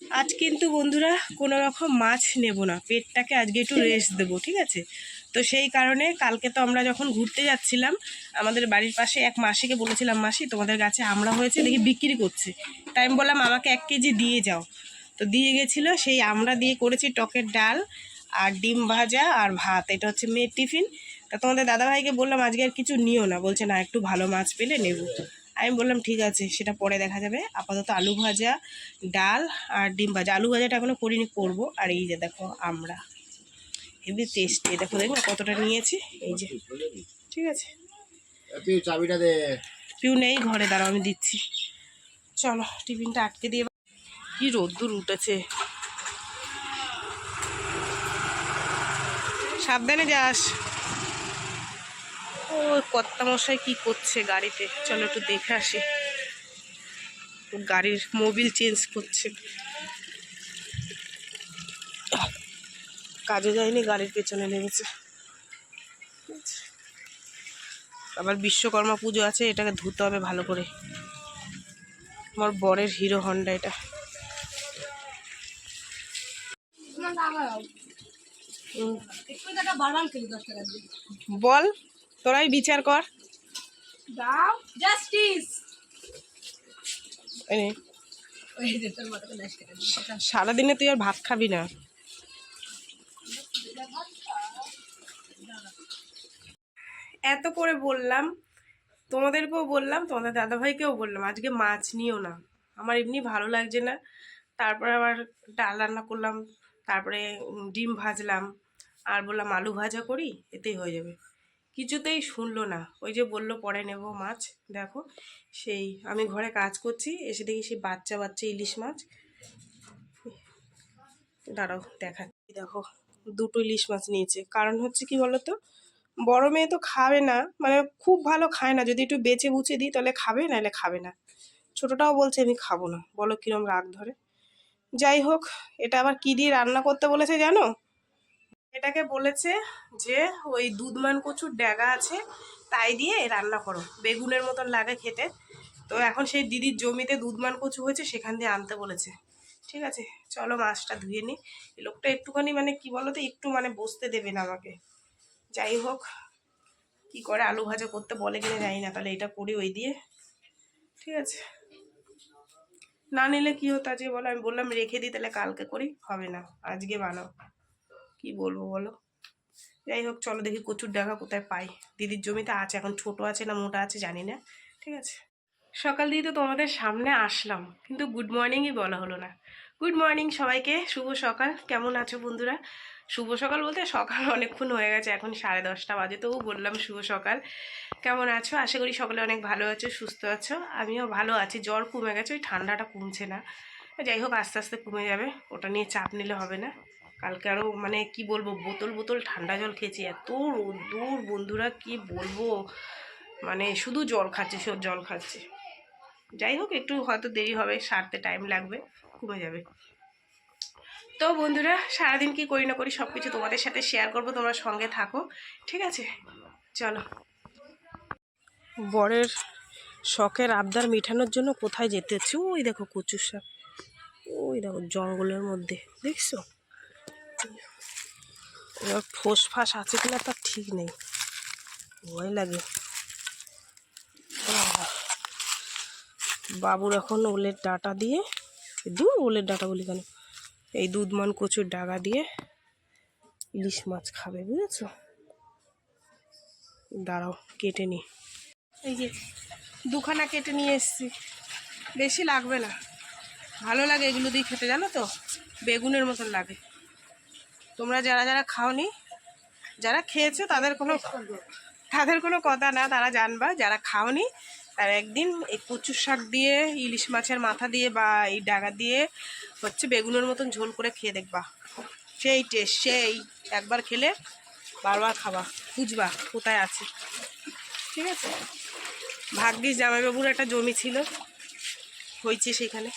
আজ কিন্তু বন্ধুরা কোনো রকম মাছ নেব না, পেটটাকে আজকে একটু রেস্ট দেবো, ঠিক আছে? তো সেই কারণে কালকে তো আমরা যখন ঘুরতে যাচ্ছিলাম, আমাদের বাড়ির পাশে এক মাসিকে বলেছিলাম, মাসি, তোমাদের গাছে আমরা হয়েছে, দেখি বিক্রি করছে। তাই আমি বললাম, আমাকে এক কেজি দিয়ে যাও। তো দিয়ে গেছিল, সেই আমরা দিয়ে করেছি টকের ডাল আর ডিম ভাজা আর ভাত, এটা হচ্ছে মেয়ের টিফিন। তা তোমাদের দাদাভাইকে বললাম, আজকে আর কিছু নিও না। বলছে, না, একটু ভালো মাছ পেলে নেব। আমি বললাম ঠিক আছে সেটা পরে দেখা যাবে। আপাতত আলু ভাজা ডাল আর ডিম ভাজা। আলু ভাজাটা এখনও করিনি করব। আর এই যে দেখো আমরা। হেবি টেস্টি দেখো দেখো কতটা নিয়েছি? এই যে। ঠিক আছে। চাবিটা দে। পিউ নেই ঘরে দাঁড়াও আমি দিচ্ছি। চলো টিফিনটা আটকে দিয়ে কি রোদ্দুর উঠেছে। সাবধানে যাস। ও কর্তা মশাই কি করছে গাড়িতে? চলো একটু দেখে আসি। গাড়ির মোবিল চেঞ্জ করছে। কাজে যায়নি, গাড়ির পেছনে লেগেছে আবার বিশ্বকর্মা পুজো আছে, এটাকে ধুতে হবে ভালো করে। আমার বরের হিরো হন্ডা এটা। বল। তোরাই বিচার কর। দাও। জাস্টিস সারাদিনে তুই আর ভাত খাবি না। এত করে বললাম তোমাদেরকেও বললাম তোমাদের দাদাভাইকেও বললাম আজকে মাছ নিও না। আমার এমনি ভালো লাগছে না। তারপরে আবার ডাল রান্না করলাম তারপরে ডিম ভাজলাম আর বললাম আলু ভাজা করি এতেই হয়ে যাবে। কিছুতেই শুনলো না। ওই যে বলল, পরে নেব মাছ। দেখো, সেই আমি ঘরে কাজ করছি, এসে দেখি সেই বাচ্চা বাচ্চা ইলিশ মাছ। দাঁড়াও, দেখাচ্ছি। দেখো, দুটো ইলিশ মাছ নিয়েছে। কারণ হচ্ছে কি বলতো, বড় মেয়ে তো খাবে না মানে খুব ভালো খায় না। যদি একটু বেচে বুচে দিই, তাহলে খাবে, নাহলে খাবে না। ছোটোটাও বলছে, আমি খাব না। বলো কিরম রাগ ধরে। যাই হোক, এটা আবার কি দিয়ে রান্না করতে বলেছে জানো? এটাকে বলেছে যে, ওই দুধমান কচুর ড্যাগা আছে, তাই দিয়ে রান্না করো। বেগুনের মতন লাগে খেতে। তো এখন সেই দিদির জমিতে দুধমান কচু হয়েছে, সেখান দিয়ে আনতে বলেছে। ঠিক আছে, চলো মাছটা ধুয়ে নিই লোকটা একটুখানি মানে কি বলো তো একটু মানে বসতে দেবে না আমাকে। যাই হোক, কি করে আলু ভাজা করতে বলে কিনা জানি না, তাহলে এটা করি ওই দিয়ে। ঠিক আছে। না নিলে কি হতো আজকে বলো, আমি বললাম রেখে দিই তাহলে কালকে করি, হবে না, আজকে বানাও। কি বলব বলো? যাই হোক, চলো দেখি কচুর ডাকা কোথায় পাই। দিদির জমিতে আছে, এখন ছোট আছে না মোটা আছে জানি না, ঠিক আছে? সকাল দিয়ে তো তোমাদের সামনে আসলাম, কিন্তু গুড মর্নিংই বলা হলো না। গুড মর্নিং সবাইকে, শুভ সকাল, কেমন আছো বন্ধুরা? শুভ সকাল বলতে সকাল অনেকক্ষণ হয়ে গেছে, এখন সাড়ে দশটা বাজে তবু বললাম শুভ সকাল। কেমন আছো? আশা করি সকলে অনেক ভালো আছো, সুস্থ আছো, আমিও ভালো আছি, জ্বর কমে গেছে, ওই ঠান্ডাটা কমছে না। যাই হোক, আস্তে আস্তে কমে যাবে, ওটা নিয়ে চাপ নিলে হবে না। কালকে আরও মানে কি বলব, বোতল বোতল ঠান্ডা জল খেয়েছি। এত রোদ্দুর বন্ধুরা কি বলব? মানে শুধু জল খাচ্ছে, সব জল খাচ্ছে। যাই হোক, একটু হয়তো দেরি হবে, সারতে টাইম লাগবে, কমে যাবে। তো বন্ধুরা, সারাদিন কি করি না করি সব কিছু তোমাদের সাথে শেয়ার করব, তোমরা সঙ্গে থাকো, ঠিক আছে? চলো। বরের শখের আবদার মেটানোর জন্য কোথায় যেতে হচ্ছে? ওই দেখো কচুর শাক। ওই দেখো জঙ্গলের মধ্যে, দেখছ? এবার ফোস ফাঁস আছে কিনা তার ঠিক নেই। ভয় লাগে। বাবা। বাবুর এখন ওলের ডাটা দিয়ে দূর ওলের ডাটা বলি কেন? এই দুধমান কচুর ডাগা দিয়ে ইলিশ মাছ খাবে, বুঝেছ? দাঁড়াও, কেটে নি। এই যে দুখানা কেটে নিয়ে এসছি। বেশি লাগবে না। ভালো লাগে এগুলো দিয়ে খেতে, জানো তো? বেগুনের মতন লাগে। তোমরা যারা যারা খাওনি, যারা খেয়েছো, তাদের কোনো তাদের কোনো কথা না, তারা জানবা। যারা খাওনি, তারা একদিন এই কচুর শাক দিয়ে, ইলিশ মাছের মাথা দিয়ে বা এই ডাগা দিয়ে হচ্ছে বেগুনের মতন ঝোল করে খেয়ে দেখবা। সেই টেস্ট সেই। একবার খেলে বারবার খাবা। বুঝবা কোথায় আছে। ঠিক আছে? ভাগ্যিস জামাইবাবুর একটা জমি ছিল। হয়েছে সেখানে।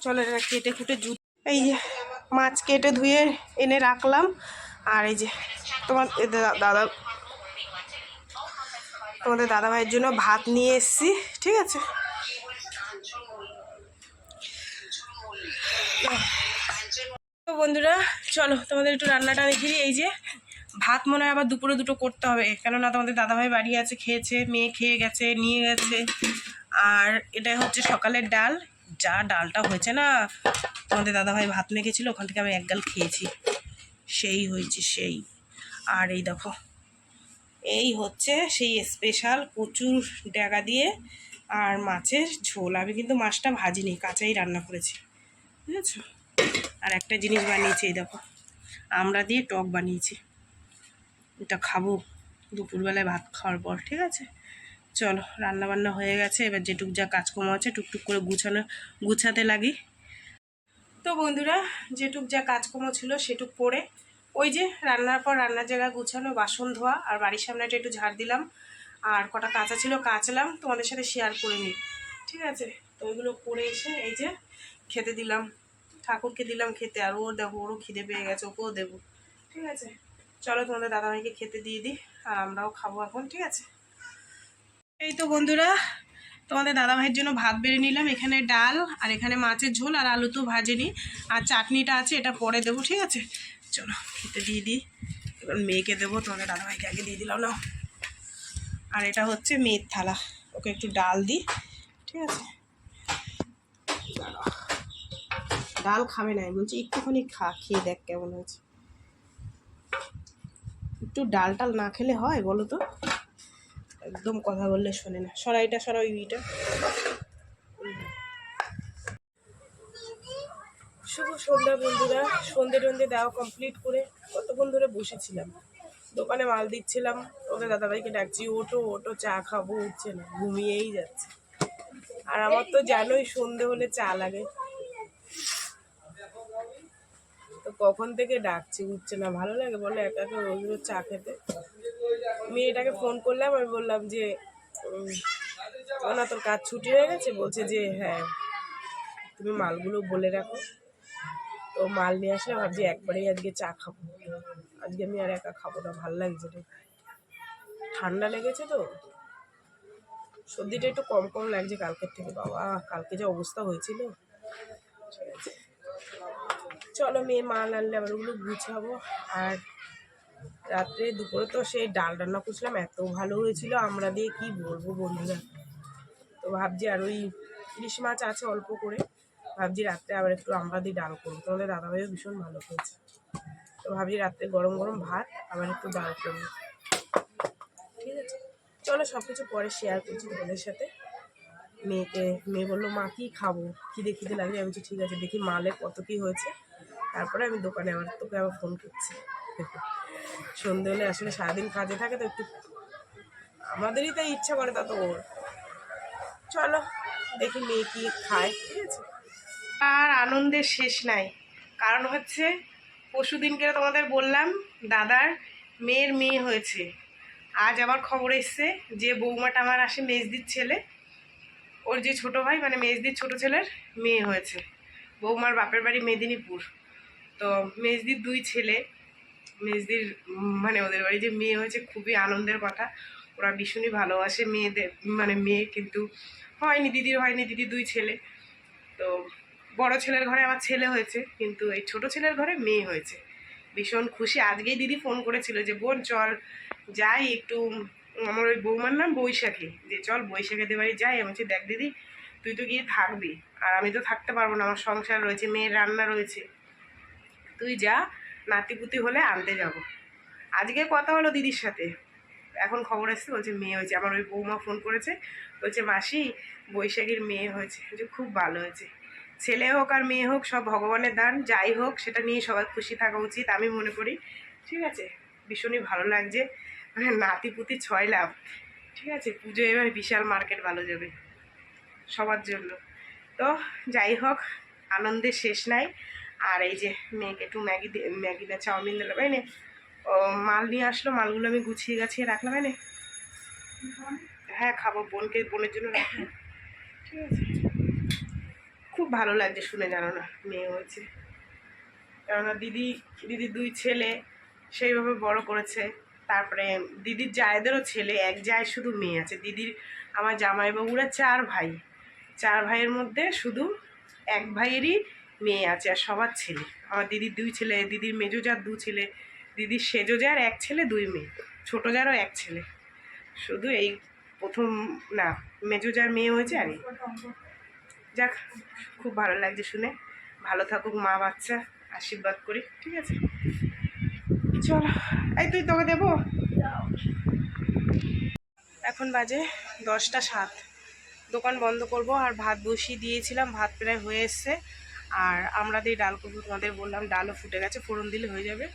চলো এটা কেটে কুটে জু এই মাছ কেটে ধুয়ে এনে রাখলাম। আর এই যে তোমার দাদা, তোমাদের দাদা ভাইয়ের জন্য ভাত নিয়ে এসেছি, ঠিক আছে? তো বন্ধুরা, চলো তোমাদের একটু রান্নাটা দেখি এই যে ভাত মনে হয় আবার দুপুরে দুটো করতে হবে, কেননা তোমাদের দাদাভাই বাড়ি আছে, খেয়েছে, মেয়ে খেয়ে গেছে, নিয়ে গেছে। আর এটা হচ্ছে সকালের ডাল, যা ডালটা হয়েছে না তোমাদের দাদাভাই ভাত মেখেছিল, ওখান থেকে আমি এক গাল খেয়েছি। সেই হয়েছে সেই। আর এই দেখো, এই হচ্ছে সেই স্পেশাল প্রচুর ড্যাগা দিয়ে আর মাছের ঝোল। আমি কিন্তু মাছটা ভাজিনি, কাঁচাই রান্না করেছি। বুঝেছ? আর একটা জিনিস বানিয়েছি, এই দেখো, আমরা দিয়ে টক বানিয়েছি। এটা খাব দুপুরবেলায় ভাত খাওয়ার পর, ঠিক আছে? চলো রান্না বান্না হয়ে গেছে। এবার যেটুক যা কাজকর্ম আছে, টুকটুক করে গুছানো, গুছাতে লাগি। তো বন্ধুরা, যেটুক যা কাজকর্ম ছিল সেটুক করে ওই যে রান্নার পর রান্নার জায়গা গুছানো, বাসন ধোয়া আর বাড়ির সামনেটা একটু ঝাড় দিলাম। আর কটা কাঁচা ছিল কাচলাম, তোমাদের সাথে শেয়ার করে নিই। ঠিক আছে? তো ওইগুলো করে এসে এই যে খেতে দিলাম। ঠাকুরকে দিলাম খেতে, আর ওর দেবো ওরও খিদে পেয়ে গেছে, ওকেও দেবো। ঠিক আছে? চলো তোমাদের দাদাভাইকে খেতে দিয়ে দিই, আর আমরাও খাব এখন, ঠিক আছে? এই তো বন্ধুরা তোমাদের দাদাভাইয়ের জন্য ভাত বেড়ে নিলাম, এখানে ডাল আর এখানে মাছের ঝোল আর আলু তো ভাজেনি। আর চাটনিটা আছে, এটা পরে দেবো, ঠিক আছে? চলো, খেতে দিয়ে দিই। এবার মেয়েকে দেবো, তোমাদের দাদাভাইকে আগে দিয়ে দিলাম না আর এটা হচ্ছে মেয়ের থালা, ওকে একটু ডাল দিই, ঠিক আছে? ডাল খাবে না বলছি, একটুখানি খা, খেয়ে দেখ কেমন হয়েছে। একটু ডাল টাল না খেলে হয়, বলো তো? একদম কথা বললে শোনে না। সরাইটা সরাই ওই ইটা শুভ সন্ধ্যা বন্ধুরা। সন্ধে টন্ধে দেওয়া কমপ্লিট করে কতক্ষণ ধরে বসেছিলাম? দোকানে মাল দিচ্ছিলাম, ওদের দাদাভাইকে ডাকছি ওটো ওটো চা খাব, উঠছে না। ঘুমিয়েই যাচ্ছে। আর আমার তো জানোই সন্ধে হলে চা লাগে। তো কখন থেকে ডাকছি উঠছে না, ভালো লাগে বলে একা একা রোজ রোজ চা খেতে। মেয়েটাকে ফোন করলাম, আমি বললাম যে না, তোর কাজ ছুটি হয়ে গেছে? বলছে যে হ্যাঁ তুমি মালগুলো বলে রাখো। তো মাল নিয়ে আসলে ভাবছি একবারেই আজকে চা খাব। আজকে আমি আর একা খাব না, ভালো লাগছে রে ঠান্ডা লেগেছে তো। সর্দিটা একটু কম কম লাগছে কালকের থেকে। বাবা, কালকে যে অবস্থা হয়েছিল। ঠিক আছে। চলো মেয়ে মাল আনলে, আবার ওগুলো গুছাবো। আর রাত্রে দুপুরে তো সেই ডাল রান্না করছিলাম, এত ভালো হয়েছিল, আমরা দিয়ে কি বলব বন্ধুরা? তো ভাবছি আর ওই ইলিশ মাছ আছে অল্প করে, ভাবছি রাত্রে আবার একটু আমরা দিয়ে ডাল করব। তোমাদের দাদাভাইও ভীষণ ভালো করেছে তো ভাবছি রাত্রে গরম গরম ভাত, আবার একটু ডাল করব। ঠিক আছে? চলো সব কিছু পরে শেয়ার করছি তোমাদের সাথে। মেয়েকে, মেয়ে বলল, মা, কি খাব? খিদে খিদে লাগছে। আমি বলছি, ঠিক আছে, দেখি মালে কত কি হয়েছে। তারপরে আমি দোকানে আবার তোকে আবার ফোন করছি। সন্ধে হলে আসলে সারাদিন কাজে থাকে তো একটু আমাদেরই তাই ইচ্ছা করে তা তো ওর। চলো, দেখি মেয়ে কি খায়, ঠিক আছে? আর আনন্দের শেষ নাই। কারণ হচ্ছে পরশু দিনকে তোমাদের বললাম, দাদার মেয়ের মেয়ে হয়েছে। আজ আবার খবর এসছে যে বৌমাটা আমার আসে মেজদির ছেলে। ওর যে ছোট ভাই মানে মেজদির ছোট ছেলের মেয়ে হয়েছে। বৌমার বাপের বাড়ি মেদিনীপুর। তো মেজদির দুই ছেলে। মেজদির মানে ওদের বাড়ি যে মেয়ে হয়েছে, খুবই আনন্দের কথা। ওরা ভীষণই ভালোবাসে মেয়েদের মানে মেয়ে কিন্তু হয়নি, দিদির হয়নি, দিদি দুই ছেলে। তো বড় ছেলের ঘরে আমার ছেলে হয়েছে, কিন্তু এই ছোট ছেলের ঘরে মেয়ে হয়েছে। ভীষণ খুশি। আজকেই দিদি ফোন করেছিল যে, বোন, চল যাই একটু আমার ওই বৌমার নাম বৈশাখী। যে, চল বৈশাখীদের বাড়ি যাই। আমি বলছি, দেখ দিদি, তুই তো গিয়ে থাকবি। আর আমি তো থাকতে পারব না। আমার সংসার রয়েছে, মেয়ের রান্না রয়েছে। তুই যা, নাতিপুতি হলে আনতে যাব। আজকে কথা হলো দিদির সাথে। এখন খবর এসছে বলছে মেয়ে হয়েছে। আমার ওই বৌমা ফোন করেছে, বলছে, মাসি, বৈশাখীর মেয়ে হয়েছে। যে খুব ভালো হয়েছে। ছেলে হোক আর মেয়ে হোক, সব ভগবানের দান। যাই হোক, সেটা নিয়ে সবাই খুশি থাকা উচিত, আমি মনে করি। ঠিক আছে? ভীষণই ভালো লাগছে। মানে নাতিপুতি ছয় লাভ। ঠিক আছে? পুজো এবার বিশাল মার্কেট ভালো যাবে। সবার জন্য। তো যাই হোক, আনন্দের শেষ নাই। আর এই যে মেয়েকে একটু ম্যাগি ম্যাগি না চাউমিন দিলাম এনে ও, মাল নিয়ে আসলো, মালগুলো আমি গুছিয়ে গাছিয়ে রাখলাম এনে হ্যাঁ খাব, বোনকে, বোনের জন্য রাখলাম। ঠিক আছে। খুব ভালো লাগছে শুনে, জানো না, মেয়ে হয়েছে। কেননা দিদি দিদির দুই ছেলে, সেইভাবে বড় করেছে। তারপরে দিদির জায়েদেরও ছেলে, এক জায় শুধু মেয়ে আছে। দিদির, আমার জামাইবাবুরা চার ভাই। চার ভাইয়ের মধ্যে শুধু এক ভাইয়েরই মেয়ে আছে আর সবার ছেলে। আমার দিদির দুই ছেলে, দিদির মেজো যার দু ছেলে, দিদির সেজো যার এক ছেলে, দুই মেয়ে। ছোটো যারও এক ছেলে। শুধু এই প্রথম, না মেজো যার মেয়ে হয়েছে আর যাক, খুব ভালো লাগছে শুনে। ভালো থাকুক মা বাচ্চা, আশীর্বাদ করি, ঠিক আছে? চলো, এই তুই তোকে দেবো? এখন বাজে দশটা সাত। দোকান বন্ধ করব আর ভাত বসিয়ে দিয়েছিলাম, ভাত প্রায় হয়ে এসছে। আর আমরা দিয়ে ডাল করব তোমাদের বললাম, ডালও ফুটে গেছে, ফোড়ন দিলে হয়ে যাবে।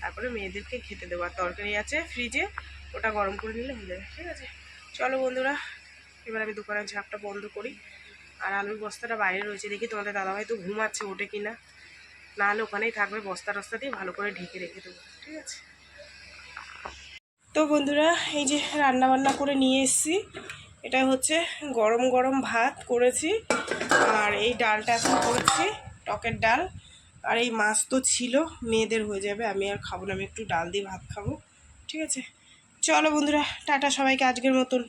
তারপরে মেয়েদেরকে খেতে দেবো। আর তরকারি আছে ফ্রিজে, ওটা গরম করে নিলে হয়ে যাবে, ঠিক আছে? চলো বন্ধুরা, এবার আমি দোকানের ঝাপটা বন্ধ করি। আর আলুর বস্তাটা বাইরে রয়েছে, দেখি তোমাদের দাদাভাই তো ঘুমাচ্ছে, ওঠে কিনা না? হলে ওখানেই থাকবে, বস্তা টস্তা দিয়ে ভালো করে ঢেকে রেখে দেবো, ঠিক আছে? তো বন্ধুরা, এই যে রান্না বান্না করে নিয়ে এসেছি। এটা হচ্ছে গরম গরম ভাত করেছি। আর এই ডালটা এখন করেছি, টকের ডাল। আর এই মাছ তো ছিল, মেয়েদের হয়ে যাবে, আমি আর খাব না, আমি একটু ডাল দিয়ে ভাত খাব। ঠিক আছে? চলো বন্ধুরা, টাটা সবাইকে আজকের মতন।